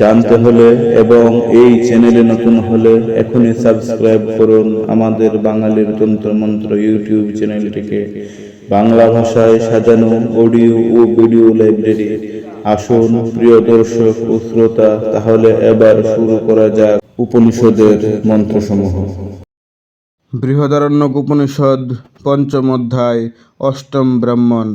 জানতে হলে এবং এই চ্যানেলে নতুন হলে এখনই সাবস্ক্রাইব করুন আমাদের বাঙালির তন্ত্রমন্ত্র ইউটিউব চ্যানেলটিকে। বাংলা ভাষায় সাজানো অডিও ও ভিডিও লাইব্রেরি। আসুন প্রিয় দর্শক ও শ্রোতা, তাহলে এবার শুরু করা যাক উপনিষদের মন্ত্রসমূহ। বৃহদারণ্যক উপনিষদ পঞ্চম অধ্যায়, অষ্টম ব্রাহ্মণ।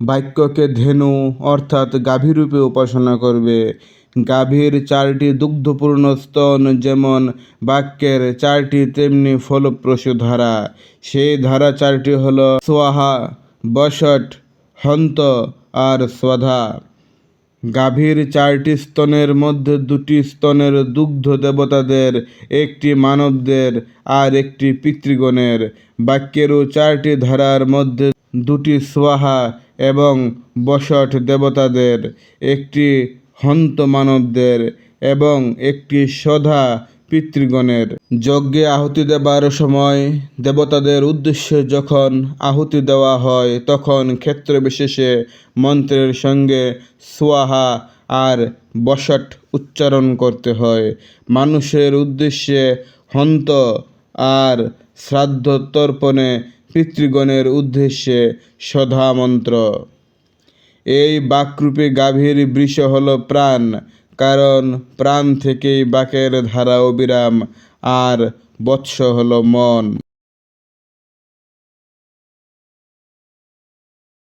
বাক্যকে ধেনু, অর্থাৎ গাভীরূপে উপাসনা করবে। গাভীর চারটি দুগ্ধপূর্ণ স্তন, যেমন বাক্যের চারটি, তেমনি ফলপ্রসূ ধারা। সেই ধারা চারটি হল সোয়াহা, বসট, হন্ত আর স্বধা। গাভীর চারটি স্তনের মধ্যে দুটি স্তনের দুগ্ধ দেবতাদের, একটি মানবদের আর একটি পিতৃগণের। বাক্যেরও চারটি ধারার মধ্যে দুটি সোয়াহা এবং বসট দেবতাদের, একটি হন্ত মানবদের এবং একটি সধা পিতৃগণের। যজ্ঞে আহুতি দেবার সময় দেবতাদের উদ্দেশ্যে যখন আহুতি দেওয়া হয়, তখন ক্ষেত্র বিশেষে মন্ত্রের সঙ্গে সোয়াহা আর বসট উচ্চারণ করতে হয়। মানুষের উদ্দেশ্যে হন্ত আর শ্রাদ্ধ তর্পণে পিতৃগণের উদ্দেশ্যে সধা মন্ত্র এই বাকরূপে গাভীর বৃষ হল প্রাণ, কারণ প্রাণ থেকেই বাকের ধারা অবিরাম, আর বৎস হল মন।